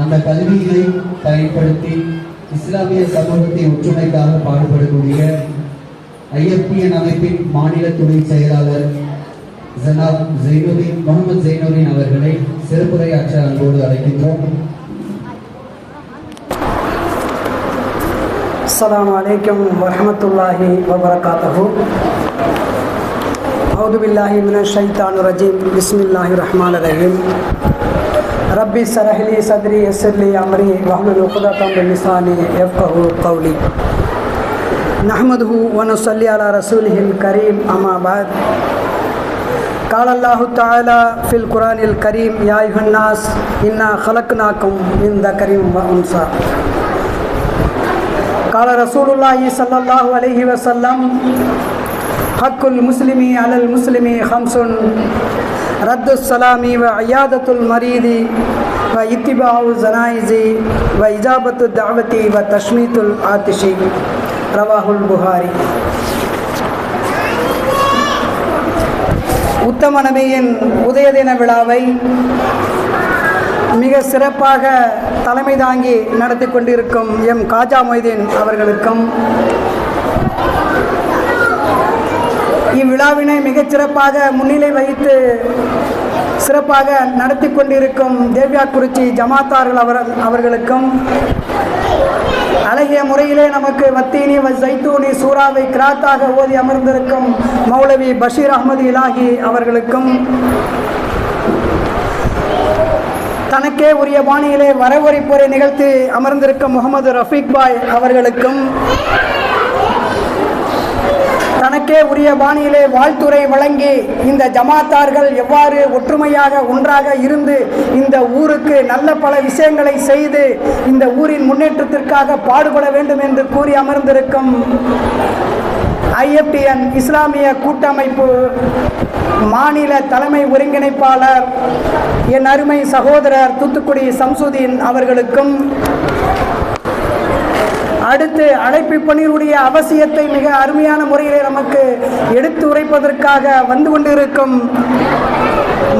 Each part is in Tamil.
அந்த கல்வியினை பயன்படுத்தி இஸ்லாமிய சமூகத்தை ஒற்றுமைக்காக பாடுபடக்கூடிய ஐஎப்பிஎன் அமைப்பின் மாநில துணை செயலாளர் ஜனாப் ஜெய்னுதீன் முகமது ஜெய்னுதீன் அவர்களை சிறப்புரையாற்ற அன்போடு அழைக்கின்றோம் السلام عليكم ورحمة الله وبركاته أعوذ بالله من الشيطان الرجيم بسم الله الرحمن الرحيم ربي اشرح لي صدري يسر لي أمري واحلل عقدة من لساني يفقهوا قولي. نحمده ونصلي على رسوله الكريم أما بعد. قال الله تعالى في القرآن الكريم يا أيها الناس إنا خلقناكم من ذكر وأنثى. قال رسول الله صلى الله عليه وسلم حق المسلم على المسلم خمس ரத்து சலாமி வ ஐயாதத்துல் மரீதி வ இத்திபாவு ஜனாயிசி வ இஜாபத்து தாவத்தி வ தஷ்மீத்துல் ஆத்திஷி. ரவாஹுல் புகாரி. உத்தமநபியின் உதயதின விழாவை மிக சிறப்பாக தலைமை தாங்கி நடத்தி கொண்டிருக்கும் எம் காஜா மொய்தீன் அவர்களுக்கும் இவ்விழாவினை மிகச்சிறப்பாக முன்னிலை வைத்து சிறப்பாக நடத்தி கொண்டிருக்கும் தேவ்யா குறிச்சி ஜமாத்தார்கள் அவர் அவர்களுக்கும் அழகிய முறையிலே நமக்கு வத்தீனி சைத்தூனி சூறாவை கிராத்தாக ஓதி அமர்ந்திருக்கும் மௌலவி பஷீர் அகமது இலாஹி அவர்களுக்கும் தனக்கே உரிய பாணியிலே வரவரைப்போரை நிகழ்த்தி அமர்ந்திருக்கும் முகமது ரஃபீக் பாய் அவர்களுக்கும் தனக்கே உரிய பாணியிலே வாழ்த்துறை வழங்கி இந்த ஜமாத்தார்கள் எவ்வாறு ஒற்றுமையாக ஒன்றாக இருந்து இந்த ஊருக்கு நல்ல பல விஷயங்களை செய்து இந்த ஊரின் முன்னேற்றத்திற்காக பாடுபட வேண்டும் என்று கூறி அமர்ந்திருக்கும் ஐஎஃப்டிஎன் இஸ்லாமிய கூட்டமைப்பு மாநில தலைமை ஒருங்கிணைப்பாளர் என் அருமை சகோதரர் தூத்துக்குடி சம்சுதீன் அவர்களுக்கும் அடுத்து அழைப்பு பணியுடைய அவசியத்தை மிக அருமையான முறையிலே நமக்கு எடுத்து உரைப்பதற்காக வந்து கொண்டிருக்கும்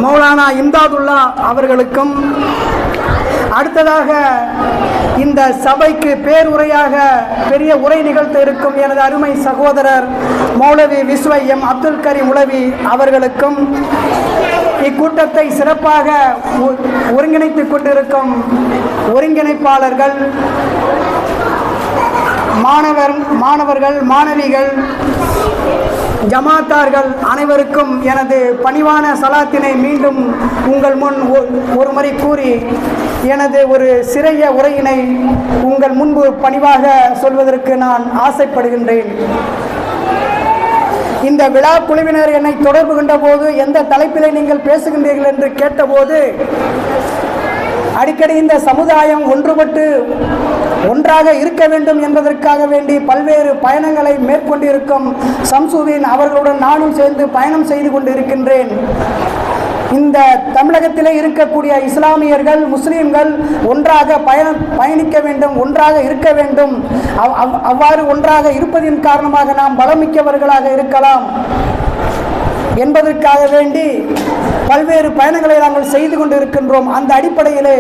மௌலானா இம்தாதுல்லா அவர்களுக்கும் அடுத்ததாக இந்த சபைக்கு பேருரையாக பெரிய உரை நிகழ்த்த இருக்கும் எனது அருமை சகோதரர் மௌலவி விஸ்வ எம் அப்துல் கரீம் உளவி அவர்களுக்கும் இக்கூட்டத்தை சிறப்பாக ஒ- ஒருங்கிணைத்துக் கொண்டிருக்கும் ஒருங்கிணைப்பாளர்கள் மாணவர் மாணவர்கள் மாணவிகள் ஜமாத்தார்கள் அனைவருக்கும் எனது பணிவான சலாத்தினை மீண்டும் உங்கள் முன் ஒ- ஒரு முறை கூறி எனது ஒரு சிறிய உரையினை உங்கள் முன்பு பணிவாக சொல்வதற்கு நான் ஆசைப்படுகின்றேன். இந்த விழா குழுவினர் என்னை தொடர்பு கொண்ட போது எந்த தலைப்பிலே நீங்கள் பேசுகின்றீர்கள் என்று கேட்டபோது அடிக்கடி இந்த சமுதாயம் ஒன்றுபட்டு ஒன்றாக இருக்க வேண்டும் என்பதற்காக வேண்டி பல்வேறு பயணங்களை மேற்கொண்டிருக்கும் சம்சுதீன் அவர்களுடன் நானும் சேர்ந்து பயணம் செய்து கொண்டிருக்கின்றேன். இந்த தமிழகத்திலே இருக்கக்கூடிய இஸ்லாமியர்கள் முஸ்லீம்கள் ஒன்றாக பயண பயணிக்க வேண்டும் ஒன்றாக இருக்க வேண்டும். அவ்- அவ்வாறு ஒன்றாக இருப்பதின் காரணமாக நாம் பலமிக்கவர்களாக இருக்கலாம். என்பதற்காக வேண்டி பல்வேறு பயணங்களை நாங்கள் செய்து கொண்டிருக்கின்றோம். அந்த அடிப்படையிலே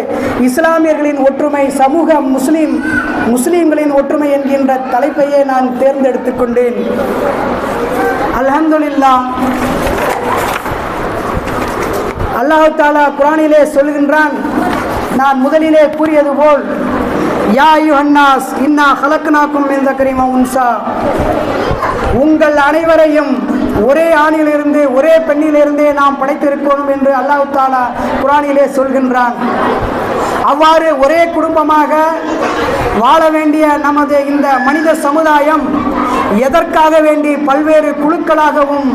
இஸ்லாமியர்களின் ஒற்றுமை சமூக முஸ்லீம் முஸ்லீம்களின் ஒற்றுமை என்கின்ற தலைப்பையே நான் தேர்ந்தெடுத்துக் கொண்டேன். அலமதுல்லா அல்லாஹ் தாலா குரானிலே சொல்கின்றான் நான் முதலிலே கூறியது போல் யா யுஹன்னாஸ் இன்னா ஹலக்னாக்கும் மின் கரிமா உன்சா. உங்கள் அனைவரையும் ஒரே ஆணிலிருந்து ஒரே பெண்ணிலிருந்தே நாம் படைத்திருக்கணும் என்று அல்லாஹு தாலா குரானிலே சொல்கின்றான். அவ்வாறு ஒரே குடும்பமாக வாழ வேண்டிய நமது இந்த மனித சமுதாயம் எதற்காக வேண்டி பல்வேறு குழுக்களாகவும்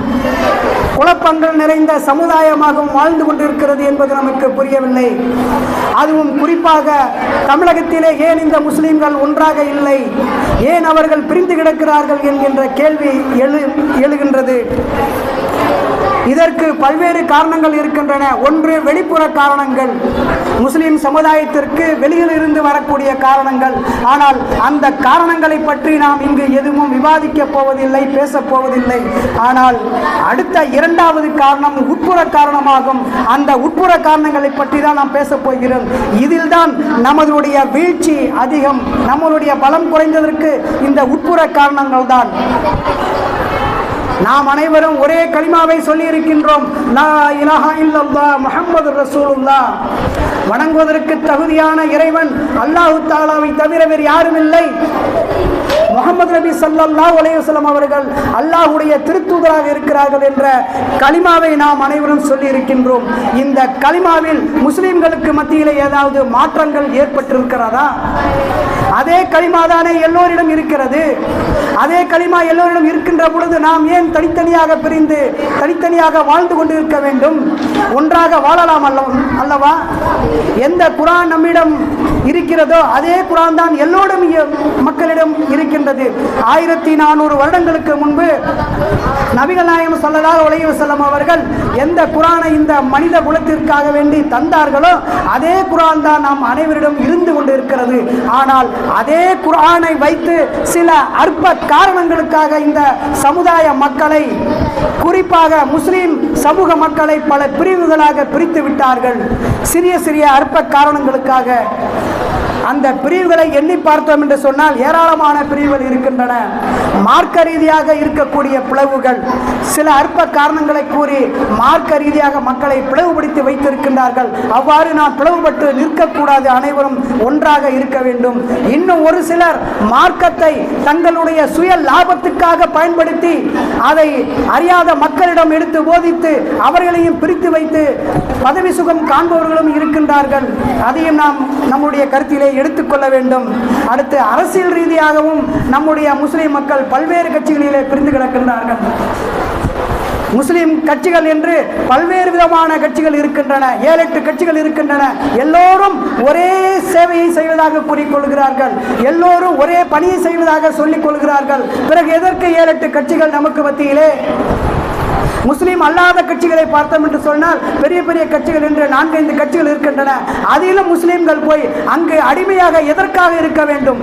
குழப்பங்கள் நிறைந்த சமுதாயமாகவும் வாழ்ந்து கொண்டிருக்கிறது என்பது நமக்கு புரியவில்லை. அதுவும் குறிப்பாக தமிழகத்திலே ஏன் இந்த முஸ்லீம்கள் ஒன்றாக இல்லை? ஏன் அவர்கள் பிரிந்து கிடக்கிறார்கள் என்கின்ற கேள்வி எழு எழுகின்றது. இதற்கு பல்வேறு காரணங்கள் இருக்கின்றன. ஒன்று வெளிப்புற காரணங்கள். முஸ்லிம் சமுதாயத்திற்கு வெளியில் இருந்து வரக்கூடிய காரணங்கள். ஆனால் அந்த காரணங்களை பற்றி நாம் இங்கு எதுவும் விவாதிக்கப் போவதில்லை பேசப் போவதில்லை. ஆனால் அடுத்த இரண்டாவது காரணம் உட்புற காரணமாகும். அந்த உட்புற காரணங்களை பற்றி தான் நாம் பேசப் போகிறோம். இதில் தான் நமதுடைய வீழ்ச்சி அதிகம். நம்மளுடைய பலம் குறைந்ததற்கு இந்த உட்புற காரணங்கள் தான் நாம் அனைவரும் ஒரே களிமாவை சொல்லி இருக்கின்றோம் முகமது ரசூலுல்லா வணங்குவதற்கு தகுதியான இறைவன் அல்லாஹு தாலாவை தவிர வேறு யாரும் இல்லை. முகமது நபி ஸல்லல்லாஹு அலைஹி அவர்கள் அல்லாஹ்வுடைய திருத்தூதராக இருக்கிறார்கள் என்ற கலிமாவை நாம் அனைவரும் சொல்லி இருக்கின்றோம் இந்த கலிமாவில் முஸ்லிம்களுக்கு மத்தியில் ஏதாவது மாற்றங்கள் ஏற்பட்டிருக்கிறதா? அதே களிமா தானே எல்லோரிடம் இருக்கிறது. அதே களிமா எல்லோரிடம் இருக்கின்ற பொழுது நாம் ஏன் தனித்தனியாக பிரிந்து தனித்தனியாக வாழ்ந்து கொண்டிருக்க வேண்டும்? ஒன்றாக வாழலாம் அல்ல அல்லவா? எந்த குரான் நம்மிடம் இருக்கிறதோ அதே குரான் தான் எல்லோரும் மக்களிடம் மக்களிடம் இருக்கின்றது. ஆயிரத்தி நானூறு வருடங்களுக்கு முன்பு நபிகள் நாயகம் ஸல்லல்லாஹு அலைஹி வஸல்லம் அவர்கள் எந்த குரானை இந்த மனித குலத்திற்காக வேண்டி தந்தார்களோ அதே குரான் தான் நாம் அனைவரிடம் இருந்து கொண்டிருக்கிறது. ஆனால் அதே குரானை வைத்து சில அற்ப காரணங்களுக்காக இந்த சமுதாய மக்களை குறிப்பாக முஸ்லீம் சமூக மக்களை பல பிரிவுகளாக பிரித்து விட்டார்கள். சிறிய சிறிய அற்ப காரணங்களுக்காக அந்த பிரிவுகளை எண்ணி பார்த்தோம் என்று சொன்னால் ஏராளமான பிரிவுகள் இருக்கின்றன. மார்க்க ரீதியாக இருக்கக்கூடிய பிளவுகள். சில அற்ப காரணங்களை கூறி மார்க்க ரீதியாக மக்களை பிளவுபடுத்தி வைத்திருக்கின்றார்கள். அவ்வாறு நாம் பிளவுபட்டு நிற்கக்கூடாது. அனைவரும் ஒன்றாக இருக்க வேண்டும். இன்னும் ஒரு சிலர் மார்க்கத்தை தங்களுடைய சுய லாபத்துக்காக பயன்படுத்தி அதை அறியாத மக்களிடம் எடுத்து போதித்து அவர்களையும் பிரித்து வைத்து பதவி சுகம் காண்பவர்களும் இருக்கின்றார்கள். அதையும் நாம் நம்முடைய கருத்திலே எடுத்துக்கொள்ள வேண்டும். அடுத்து அரசியல் ரீதியாகவும் நம்முடைய முஸ்லிம் மக்கள் பல்வேறு கட்சிகளிலே பிரிந்து கிடக்கின்றார்கள். முஸ்லிம் கட்சிகள் என்று பல்வேறு விதமான கட்சிகள் இருக்கின்றன. ஏழு எட்டு கட்சிகள் இருக்கின்றன. எல்லோரும் ஒரே சேவையை செய்வதாக கூறிக்கொள்கிறார்கள். எல்லோரும் ஒரே பணியை செய்வதாக சொல்லிக் கொள்கிறார்கள் பிறகு எதற்கு ஏழு எட்டு கட்சிகள் நமக்கு மத்தியிலே? முஸ்லீம் அல்லாத கட்சிகளை பார்த்தோம் என்று சொன்னால் பெரிய பெரிய கட்சிகள் என்று நான்கைந்து கட்சிகள் இருக்கின்றன. அதிலும் முஸ்லீம்கள் போய் அங்கு அடிமையாக எதற்காக இருக்க வேண்டும்?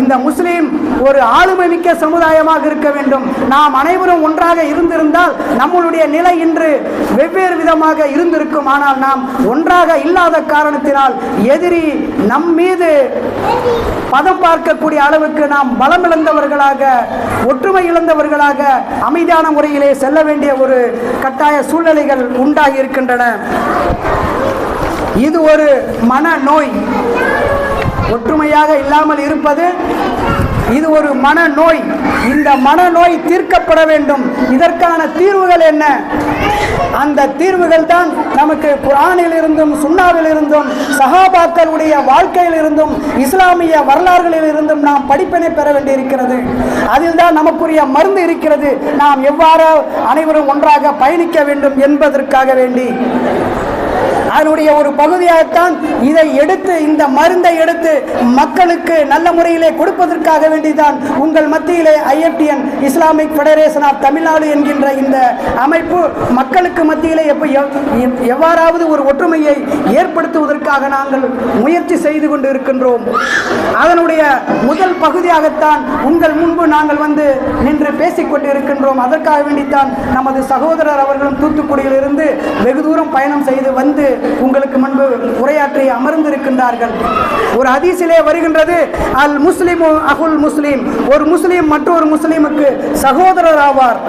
இந்த முஸ்லீம் ஒரு ஆளுமை மிக்க சமுதாயமாக இருக்க வேண்டும். நாம் அனைவரும் ஒன்றாக இருந்திருந்தால் நம்மளுடைய நிலை இன்று வெவ்வேறு விதமாக இருந்திருக்கும். ஆனால் நாம் ஒன்றாக இல்லாத காரணத்தினால் எதிரி நம் மீது பதம் பார்க்கக்கூடிய அளவுக்கு நாம் பலம் இழந்தவர்களாக ஒற்றுமை இழந்தவர்களாக அமைதியான முறையிலே செல்ல வேண்டிய ஒரு கட்டாய சூழ்நிலைகள் உண்டாகி இருக்கின்றன இது ஒரு மன நோய் ஒற்றுமையாக இல்லாமல் இருப்பது இது ஒரு மனநோய். இந்த மனநோய் தீர்க்கப்பட வேண்டும். இதற்கான தீர்வுகள் என்ன? அந்த தீர்வுகள் தான் நமக்கு குரானில் இருந்தும் சுண்ணாவில் இருந்தும் சஹாபாக்களுடைய வாழ்க்கையில் இருந்தும் இஸ்லாமிய வரலாறுகளில் இருந்தும் நாம் படிப்பினை பெற வேண்டியிருக்கிறது. அதில் தான் நமக்குரிய மருந்து இருக்கிறது. நாம் எவ்வாறு அனைவரும் ஒன்றாக பயணிக்க வேண்டும் என்பதற்காக வேண்டி. அதனுடைய ஒரு பகுதியாகத்தான் இதை எடுத்து இந்த மருந்தை எடுத்து மக்களுக்கு நல்ல முறையிலே கொடுப்பதற்காக வேண்டிதான் உங்கள் மத்தியிலே IFTN Islamic Federation of Tamil Nadu என்கின்ற இந்த அமைப்பு மக்களுக்கு மத்தியிலே எப்போ எவ்- எவ்வாறாவது ஒரு ஒற்றுமையை ஏற்படுத்துவதற்காக நாங்கள் முயற்சி செய்து கொண்டு இருக்கின்றோம் அதனுடைய முதல் பகுதியாகத்தான் உங்கள் முன்பு நாங்கள் வந்து நின்று பேசிக் கொண்டு இருக்கின்றோம் அதற்காக வேண்டித்தான் நமது சகோதரர் அவர்களும் தூத்துக்குடியிலிருந்து வெகு தூரம் பயணம் செய்து வந்து உங்களுக்கு முன்பு உரையாற்றி அமர்ந்திருக்கின்றார்கள். ஒரு அதிசிலே வருகின்றது அல் முஸ்லிமு அகுல் முஸ்லீம். ஒரு முஸ்லீம் மற்றொரு முஸ்லிமுக்கு சகோதரர் ஆவார்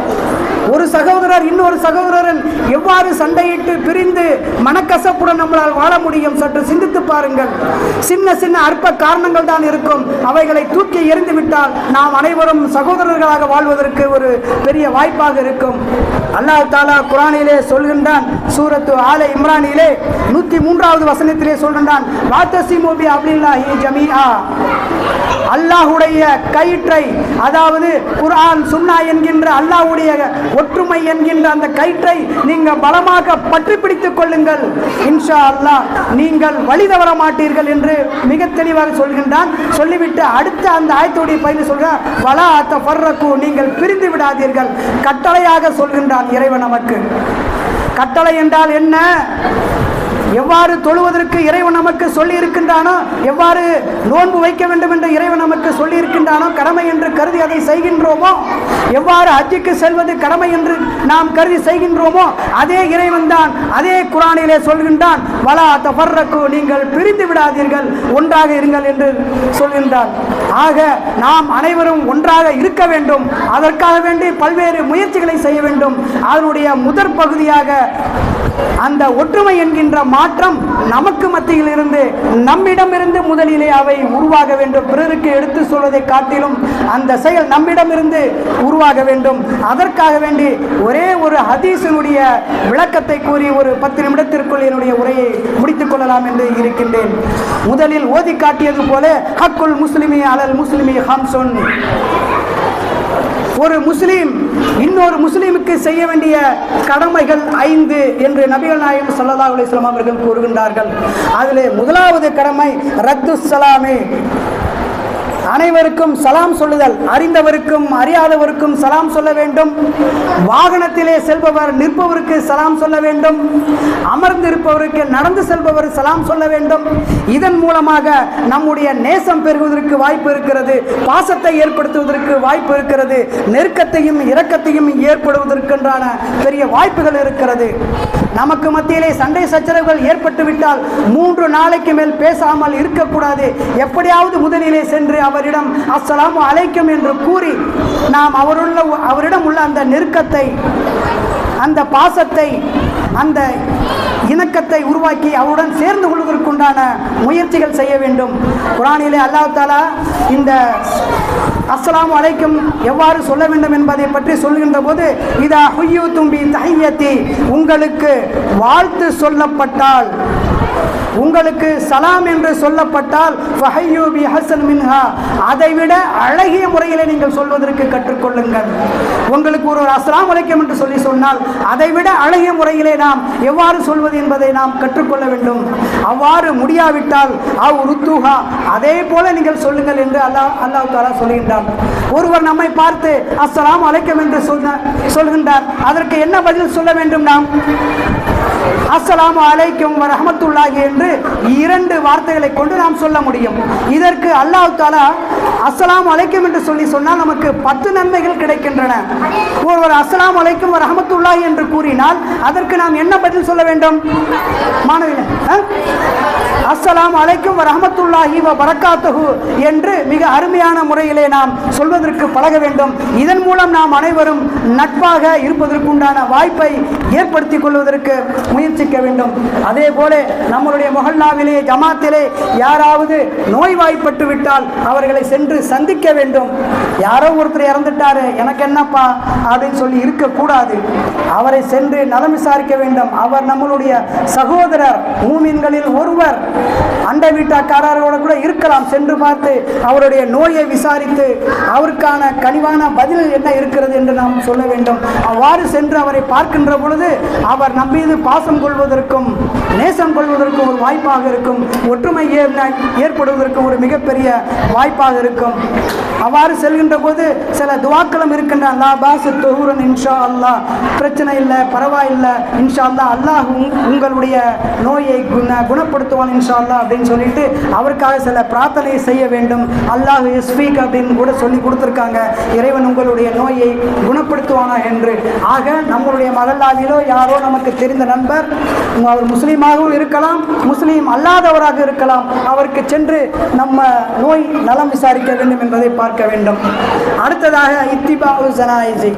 ஒரு சகோதரர் இன்னொரு சகோதரன் எவ்வாறு சண்டையிட்டு பிரிந்து மனக்கசப்புடன் நம்மளால் வாழ முடியும் சற்று சிந்தித்து பாருங்கள். சின்ன சின்ன அற்ப காரணங்கள் தான் இருக்கும். அவைகளை தூக்கி எறிந்து விட்டால் நாம் அனைவரும் சகோதரர்களாக வாழ்வதற்கு ஒரு பெரிய வாய்ப்பாக இருக்கும். அல்லாஹ் தாலா குரானிலே சொல்கின்றான் சூரத்து ஆல இம்ரானிலே நூத்தி மூன்றாவது வசனத்திலே சொல்கின்றான் வாத்தசி மோபி அப்துல்லாஹி ஜமீஆ. அல்லாஹுடைய கயிற்றை அதாவது குரான் சுன்னா என்கின்ற அல்லாஹுடைய ஒற்றுமை என்கின்ற அந்த கயிற்றை நீங்கள் பலமாக பற்றி பிடித்துக் கொள்ளுங்கள். இன்ஷா அல்லாஹ் நீங்கள் வழி தவற மாட்டீர்கள் என்று மிக தெளிவாக சொல்கின்றான். சொல்லிவிட்டு அடுத்த அந்த ஆயத்துடைய பயிர் சொல்கிறார் வலா தஃபர்ரகு நீங்கள் பிரிந்து விடாதீர்கள். கட்டளையாக சொல்கின்றான் இறைவன் நமக்கு. கட்டளை என்றால் என்ன? எவ்வாறு தொழுவதற்கு இறைவன் நமக்கு சொல்லி இருக்கின்றானோ எவ்வாறு நோன்பு வைக்க வேண்டும் என்று இறைவன் நமக்கு சொல்லி இருக்கின்றானோ கடமை என்று கருதி அதை செய்கின்றோமோ எவ்வாறு ஹஜ்ஜுக்கு செல்வது கடமை என்று நாம் கருதி செய்கின்றோமோ அதே இறைவன் தான் அதே குரானிலே சொல்கின்றான் வலா தபர்ரக்கு நீங்கள் பிரிந்து விடாதீர்கள் ஒன்றாக இருங்கள் என்று சொல்கின்றான். ஆக நாம் அனைவரும் ஒன்றாக இருக்க வேண்டும் அதற்காக வேண்டி பல்வேறு முயற்சிகளை செய்ய வேண்டும். அதனுடைய முதற் பகுதியாக அந்த ஒற்றுமை என்கின்ற மாற்றம் நமக்கு மத்தியில் இருந்து நம்மிடமிருந்து முதலிலே அவை உருவாக வேண்டும். பிறருக்கு எடுத்து சொல்வதை காட்டிலும் அந்த செயல் நம்மிடமிருந்து உருவாக வேண்டும். அதற்காக வேண்டி ஒரே ஒரு ஹதீசனுடைய விளக்கத்தை கூறி ஒரு பத்து நிமிடத்திற்குள் என்னுடைய உரையை முடித்துக் கொள்ளலாம் என்று இருக்கின்றேன். முதலில் ஓதி காட்டியது போல ஹக்குல் முஸ்லிமி அலல் முஸ்லிமி ஹம்சுன். ஒரு முஸ்லீம் இன்னொரு முஸ்லீமுக்கு செய்ய வேண்டிய கடமைகள் ஐந்து என்று நபிகள் நாயகம் ஸல்லல்லாஹு அலிஸ்லாம் அவர்கள் கூறுகின்றார்கள். அதிலே முதலாவது கடமை ரத்து சலாமே. அனைவருக்கும் சலாம் சொல்லுதல். அறிந்தவருக்கும் அறியாதவருக்கும் சலாம் சொல்ல வேண்டும். வாகனத்திலே செல்பவர் நிற்பவருக்கு சலாம் சொல்ல வேண்டும். அமர்ந்திருப்பவருக்கு நடந்து செல்பவர் சலாம் சொல்ல வேண்டும். இதன் மூலமாக நம்முடைய நேசம் பெறுவதற்கு வாய்ப்பு இருக்கிறது. பாசத்தை ஏற்படுத்துவதற்கு வாய்ப்பு இருக்கிறது. நெருக்கத்தையும் இரக்கத்தையும் ஏற்படுவதற்கென்றான பெரிய வாய்ப்புகள் இருக்கிறது. நமக்கு மத்தியிலே சண்டை சச்சரவுகள் ஏற்பட்டுவிட்டால் மூன்று நாளைக்கு மேல் பேசாமல் இருக்கக்கூடாது. எப்படியாவது முதலிலே சென்று அவரிடம் அஸ்ஸலாமு அழைக்கும் என்று கூறி நாம் அவருள்ள அவரிடம் உள்ள அந்த நெருக்கத்தை அந்த பாசத்தை அந்த இணக்கத்தை உருவாக்கி அவருடன் சேர்ந்து கொள்வதற்குண்டான முயற்சிகள் செய்ய வேண்டும். குரானிலே அல்லாஹ் தாலா இந்த அஸ்லாம் அலைக்கும் எவ்வாறு சொல்ல வேண்டும் என்பதை பற்றி சொல்கின்ற போது இதா ஹுய்யூ தும்பி தஹியத்தி உங்களுக்கு வாழ்த்து சொல்லப்பட்டால் உங்களுக்கு சலாம் என்று சொல்லப்பட்டால் ஃபஹய்யூ பி ஹசன் மின்ஹா. அதைவிட அழகிய முறையிலே நீங்கள் சொல்வதற்கு கற்றுக்கொள்ளுங்கள். உங்களுக்கு ஒரு அஸ்லாம் உழைக்கும் என்று சொல்லி சொன்னால் அதைவிட அழகிய முறையிலே நாம் எவ்வாறு சொல்வது என்பதை நாம் கற்றுக்கொள்ள வேண்டும். அவ்வாறு முடியாவிட்டால் அவ் ருத்துஹா. அதே போல நீங்கள் சொல்லுங்கள் என்று அல்லாஹ் அல்லாஹ் தாலா சொல்கின்றான். ஒருவர் நம்மை பார்த்து அஸ்லாம் அழைக்கும் என்று சொன்ன சொல்கின்றார். அதற்கு என்ன பதில் சொல்ல வேண்டும் நாம்? அஸ்லாம் அலைக்கும் ரஹமத்துல்லாஹி என்று இரண்டு வார்த்தைகளை கொண்டு நாம் சொல்ல முடியும். இதற்கு அல்லாஹ் தாலா அஸ்லாம் அலைக்கும் என்று சொல்லி சொன்னால் நமக்கு பத்து நன்மைகள் கிடைக்கின்றன. ஒருவர் அஸ்லாம் அலைக்கும் ரஹமத்துல்லா என்று கூறினால் அதற்கு நாம் என்ன பதில் சொல்ல வேண்டும்? மாணவிகள் அஸ்லாம் அலைக்கும் ரஹமத்துல்லாஹி வ என்று மிக அருமையான முறையிலே நாம் சொல்வதற்கு பழக வேண்டும். இதன் மூலம் நாம் அனைவரும் நட்பாக இருப்பதற்குண்டான வாய்ப்பை ஏற்படுத்திக் கொள்வதற்கு முயற்சிக்க வேண்டும். அதே போல நம்மளுடைய மொஹல்லாவிலே ஜமாத்திலே யாராவது நோய்வாய்ப்பட்டு விட்டால் அவர்களை சென்று சந்திக்க வேண்டும். யாரோ ஒருத்தர் இறந்துட்டாரு எனக்கு என்னப்பா அப்படின்னு சொல்லி இருக்கக்கூடாது. அவரை சென்று நலம் விசாரிக்க வேண்டும். அவர் நம்மளுடைய சகோதரர் மூமின்களில் ஒருவர். அண்டை வீட்டாக்காரரோட கூட இருக்கலாம். சென்று பார்த்து அவருடைய நோயை விசாரித்து அவருக்கான கனிவான பதில் என்ன இருக்கிறது என்று நாம் சொல்ல வேண்டும். அவ்வாறு சென்று அவரை பார்க்கின்ற பொழுது அவர் நம்மீது பாசம் கொள்வதற்கும் நேசம் கொள்வதற்கும் ஒரு வாய்ப்பாக இருக்கும். ஒற்றுமை ஏற்படுவதற்கும் ஒரு மிகப்பெரிய வாய்ப்பாக இருக்கும். அவ்வாறு செல்கின்ற போது சில துவாக்களும் இருக்கின்ற அல்லா பாசு தொகுரன் இன்ஷா அல்லாஹ் பிரச்சனை இல்லை பரவாயில்லை. இன்ஷா அல்லா அல்லாஹ் உங்களுடைய நோயை குண குணப்படுத்துவான் இன்ஷா அல்லா அப்படின்னு சொல்லிட்டு அவருக்காக சில பிரார்த்தனை செய்ய வேண்டும். அல்லாஹ் எஸ்பீக் அப்படின்னு கூட சொல்லி கொடுத்துருக்காங்க. இறைவன் உங்களுடைய நோயை குணப்படுத்துவானா என்று. ஆக நம்மளுடைய மகல்லாவிலோ யாரோ நமக்கு தெரிந்த நண்பர் அவர் முஸ்லீமாகவும் இருக்கலாம் முஸ்லீம் அல்லாதவராக இருக்கலாம். அவருக்கு சென்று நம்ம நோய் நலம் விசாரிக்க வேண்டும் என்பதை பார்க்க வேண்டும். அடுத்ததாக இத்திபாவு ஜனாயிசி.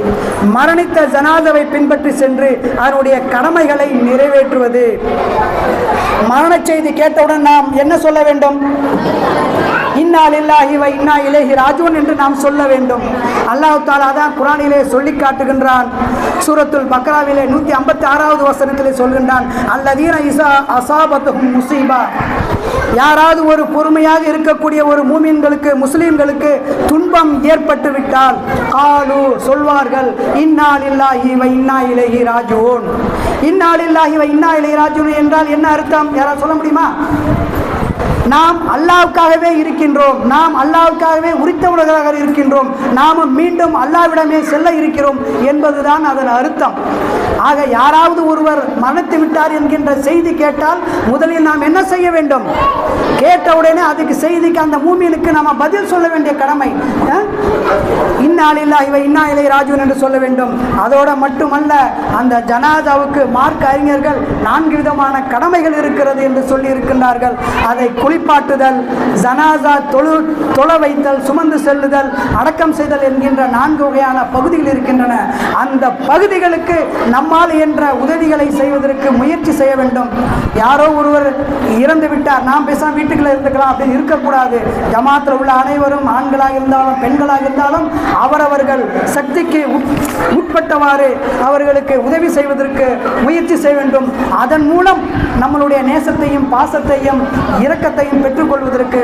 மரணித்த ஜனாதவை பின்பற்றி சென்று அதனுடைய கடமைகளை நிறைவேற்றுவது. மரண செய்தி கேட்டவுடன் நாம் என்ன சொல்ல வேண்டும்? இன்னாலில்லாஹி வ இன்னா இலேஹி ராஜூன் என்று நாம் சொல்ல வேண்டும். அல்லாஹு தாலா தான் குரானிலே சொல்லி காட்டுகின்றான். சூரத்துல் பக்ராவிலே நூற்றி ஐம்பத்தி ஆறாவது வசனத்திலே சொல்கின்றான் அல்லதீன இசா அசாபத்துஹும் முசீபா. யாராவது ஒரு பொறுமையாக இருக்கக்கூடிய ஒரு மூமின்களுக்கு முஸ்லீம்களுக்கு துன்பம் ஏற்பட்டு விட்டால் ஆளு சொல்வார்கள் இன்னா வ இன்னா இலேஹி ராஜூன். இன்னா வ இன்னா இலேஹி ராஜூன் என்றால் என்ன அர்த்தம்? யாராவது சொல்ல முடியுமா? நாம் அல்லாவுக்காகவே இருக்கின்றோம். நாம் அல்லாவுக்காகவே உரித்தவர்களாக இருக்கின்றோம். நாமும் மீண்டும் அல்லாவிடமே செல்ல இருக்கிறோம் என்பதுதான் அதன் அர்த்தம். ஆக யாராவது ஒருவர் மரணத்து விட்டார் என்கின்ற செய்தி கேட்டால் முதலில் நாம் என்ன செய்ய வேண்டும்? கேட்ட உடனே அதுக்கு செய்திக்கு அந்த மூமியனுக்கு நாம பதில் சொல்ல வேண்டிய கடமை அஹ்? இந்நாளில்லா இவை இன்னா இலை ராஜுவன் என்று சொல்ல வேண்டும். அதோட மட்டுமல்ல அந்த ஜனாதாவுக்கு மார்க்க அறிஞர்கள் நான்கு விதமான கடமைகள் இருக்கிறது என்று சொல்லி இருக்கின்றார்கள். அதை குளிப்பாட்டுதல் ஜனாதா தொழு தொழ வைத்தல் சுமந்து செல்லுதல் அடக்கம் செய்தல் என்கின்ற நான்கு வகையான பகுதிகள் இருக்கின்றன. அந்த பகுதிகளுக்கு நம்மால் என்ற உதவிகளை செய்வதற்கு முயற்சி செய்ய வேண்டும். யாரோ ஒருவர் இறந்து விட்டார் நாம் பேசாம வீட்டுக்குள்ள இருந்துக்கலாம் அப்படின்னு இருக்கக்கூடாது. ஜமாத்தில் உள்ள அனைவரும் ஆண்களாக இருந்தாலும் பெண்களாக இருந்தாலும் அவரவர்கள் சக்திக்கு உட்- உட்பட்டவாறு அவர்களுக்கு உதவி செய்வதற்கு முயற்சி செய்ய வேண்டும். அதன் மூலம் நம்மளுடைய நேசத்தையும் பாசத்தையும் இரக்கத்தையும் பெற்றுக்கொள்வதற்கு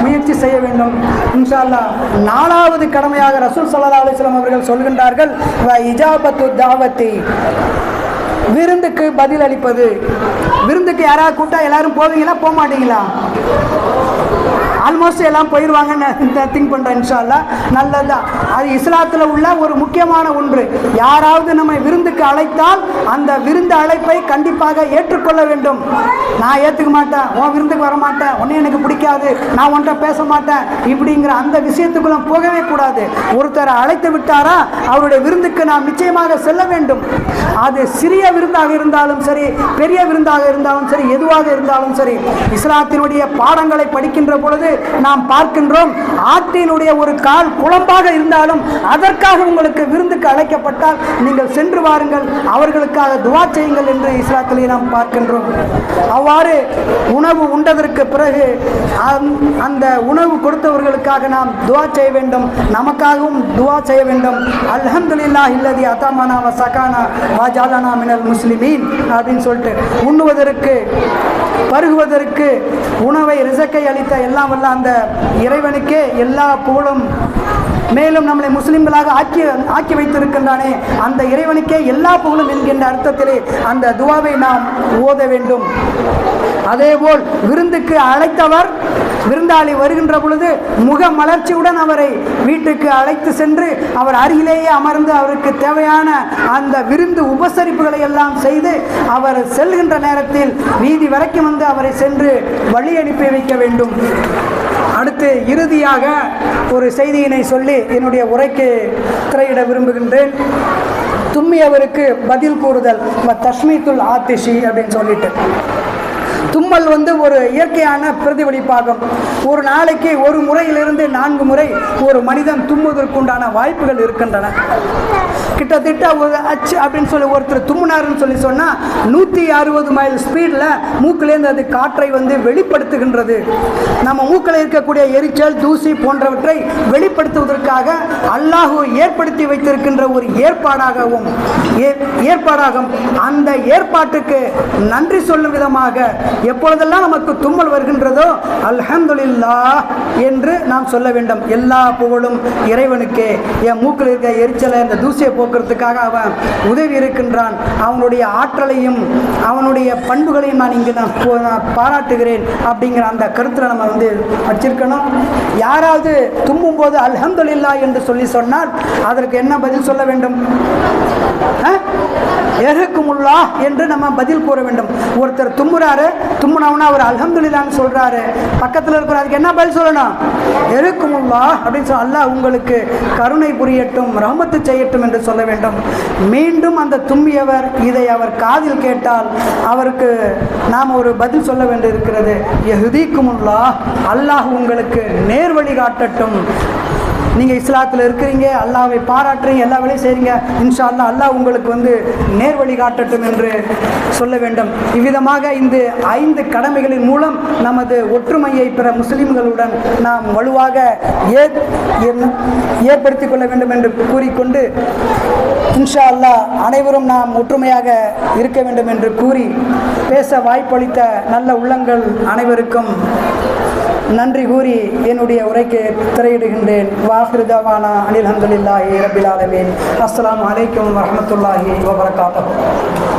முயற்சி செய்ய வேண்டும். இன்ஷா அல்லாஹ் நாலாவது கடமையாக ரசூல் சல்லா அலுவலம் அவர்கள் சொல்கின்றார்கள் இஜாபத்து தாவத்தி. விருந்துக்கு பதில் அளிப்பது விருந்துக்கு யாராவது கூப்பிட்டா எல்லாரும் போவீங்களா? போக மாட்டீங்களா ஆல்மோஸ்ட் எல்லாம் போயிடுவாங்கன்னு திங்க் பண்ணுறேன் இன்ஷால்லா நல்லதுதான் அது இஸ்லாத்தில் உள்ள ஒரு முக்கியமான ஒன்று. யாராவது நம்மை விருந்துக்கு அழைத்தால் அந்த விருந்து அழைப்பை கண்டிப்பாக ஏற்றுக்கொள்ள வேண்டும். நான் ஏற்றுக்க மாட்டேன் உன் விருந்துக்கு வர மாட்டேன் உன்னை எனக்கு பிடிக்காது நான் உன்கிட்ட பேச மாட்டேன் இப்படிங்கிற அந்த விஷயத்துக்குள்ள போகவே கூடாது. ஒருத்தரை அழைத்து விட்டாரா அவருடைய விருந்துக்கு நாம் நிச்சயமாக செல்ல வேண்டும். அது சிறிய விருந்தாக இருந்தாலும் சரி பெரிய விருந்தாக இருந்தாலும் சரி எதுவாக இருந்தாலும் சரி இஸ்லாத்தினுடைய பாடங்களை படிக்கின்ற பொழுது நாம் பார்க்கின்றோம் ஆட்டினுடைய ஒரு கால் குழம்பாக இருந்தாலும் அதற்காக உங்களுக்கு விருந்துக்கு அழைக்கப்பட்டால் நீங்கள் சென்று வாருங்கள். அவர்களுக்காக துவா செய்யுங்கள் என்று இஸ்லாத்திலே நாம் பார்க்கின்றோம். அவ்வாறு உணவு உண்டதற்கு பிறகு அந்த- அந்த உணவு கொடுத்தவர்களுக்காக நாம் துவா செய்ய வேண்டும். நமக்காகவும் துவா செய்ய வேண்டும். அல்ஹம்துலில்லாஹ் இல்லதி அத்தாமானா வசகானா சகானா மினல் முஸ்லிமீன் அப்படின்னு சொல்லிட்டு உண்ணுவதற்கு பருகுவதற்கு உணவை ரிசக்கை அளித்த எல்லாம் வல்ல அந்த இறைவனுக்கே எல்லா புகழும் மேலும் நம்மளை முஸ்லிம்களாக ஆக்கி ஆக்கி வைத்திருக்கின்றானே அந்த இறைவனுக்கே எல்லா புகழும் என்கின்ற அர்த்தத்திலே அந்த துவாவை நாம் ஓத வேண்டும். அதேபோல் விருந்துக்கு அழைத்தவர் விருந்தாளி வருகின்ற பொழுது முக மலர்ச்சியுடன் அவரை வீட்டுக்கு அழைத்து சென்று அவர் அருகிலேயே அமர்ந்து அவருக்கு தேவையான அந்த விருந்து உபசரிப்புகளை எல்லாம் செய்து அவர் செல்கின்ற நேரத்தில் வீதி வரைக்கும் வந்து அவரை சென்று வழி அனுப்பி வைக்க வேண்டும். அடுத்து இறுதியாக ஒரு செய்தியினை சொல்லி என்னுடைய உரைக்கு திரையிட விரும்புகின்றேன். தும்மியவருக்கு பதில் கூறுதல் தஷ்மித்துல் ஆத்திஷி அப்படின்னு சொல்லிட்டு. தும்மல் வந்து ஒரு இயற்கையான பிரதிபலிப்பாகும். ஒரு நாளைக்கு ஒரு முறையிலிருந்து நான்கு முறை ஒரு மனிதன் தும்முவதற்குண்டான வாய்ப்புகள் இருக்கின்றன. கிட்டத்தட்ட ஒரு அச்சு அப்படின்னு சொல்லி ஒருத்தர் தும்முனாருன்னு சொல்லி சொன்னால் நூற்றி அறுபது மைல் ஸ்பீடில் மூக்கிலேருந்து அது காற்றை வந்து வெளிப்படுத்துகின்றது. நம்ம மூக்கில் இருக்கக்கூடிய எரிச்சல் தூசி போன்றவற்றை வெளிப்படுத்துவதற்காக அல்லாஹு ஏற்படுத்தி வைத்திருக்கின்ற ஒரு ஏற்பாடாகவும் ஏ- ஏற்பாடாகும். அந்த ஏற்பாட்டுக்கு நன்றி சொல்லும் விதமாக எப்பொழுதெல்லாம் நமக்கு தும்மல் வருகின்றதோ அல்ஹம்துலில்லாஹ் என்று நாம் சொல்ல வேண்டும். எல்லா புகழும் இறைவனுக்கே. என் மூக்கில் இருக்க எரிச்சலை இந்த தூசியை போக்குறதுக்காக அவன் உதவி இருக்கின்றான். அவனுடைய ஆற்றலையும் அவனுடைய பண்புகளையும் நான் இங்கே நான் பாராட்டுகிறேன் அப்படிங்கிற அந்த கருத்தில் நம்ம வந்து வச்சிருக்கணும். யாராவது தும்பும் போது அல்ஹம்துலில்லாஹ் என்று சொல்லி சொன்னால் அதற்கு என்ன பதில் சொல்ல வேண்டும்? எருக்குமுல்லா என்று நம்ம பதில் கூற வேண்டும். ஒருத்தர் தும்முறாரு தும்முனவனா அவர் அலமதுல்லான்னு சொல்றாரு. பக்கத்தில் இருக்கிற அதுக்கு என்ன பதில் சொல்லணும்? எருக்குமுல்லா அப்படின்னு சொல்ல அல்லாஹ் உங்களுக்கு கருணை புரியட்டும் ரமத்து செய்யட்டும் என்று சொல்ல வேண்டும். மீண்டும் அந்த தும்மியவர் இதை அவர் காதில் கேட்டால் அவருக்கு நாம் ஒரு பதில் சொல்ல வேண்டியிருக்கிறது. எஹுதிக்குமுல்லா அல்லாஹ் உங்களுக்கு நேர்வழி காட்டட்டும். நீங்கள் இஸ்லாத்தில் இருக்கிறீங்க அல்லாவை பாராட்டுறீங்க எல்லா வேலையும் செய்கிறீங்க இன்ஷா அல்லா அல்லாஹ் உங்களுக்கு வந்து நேர் வழி காட்டட்டும் என்று சொல்ல வேண்டும். இவ்விதமாக இந்த ஐந்து கடமைகளின் மூலம் நமது ஒற்றுமையை பிற முஸ்லிம்களுடன் நாம் வலுவாக ஏ ஏற்படுத்திக் கொள்ள வேண்டும் என்று கூறிக்கொண்டு இன்ஷா அல்லாஹ் அனைவரும் நாம் ஒற்றுமையாக இருக்க வேண்டும் என்று கூறி பேச வாய்ப்பளித்த நல்ல உள்ளங்கள் அனைவருக்கும் நன்றி கூறி என்னுடைய உரைக்கு திரையிடுகின்றேன். வாஹிருதவானா அனில் ஹம்துலில்லாஹி ரபிலாலமின் அஸ்லாம் வலைக்கம் அலைக்கும் வபரகாத்தகம்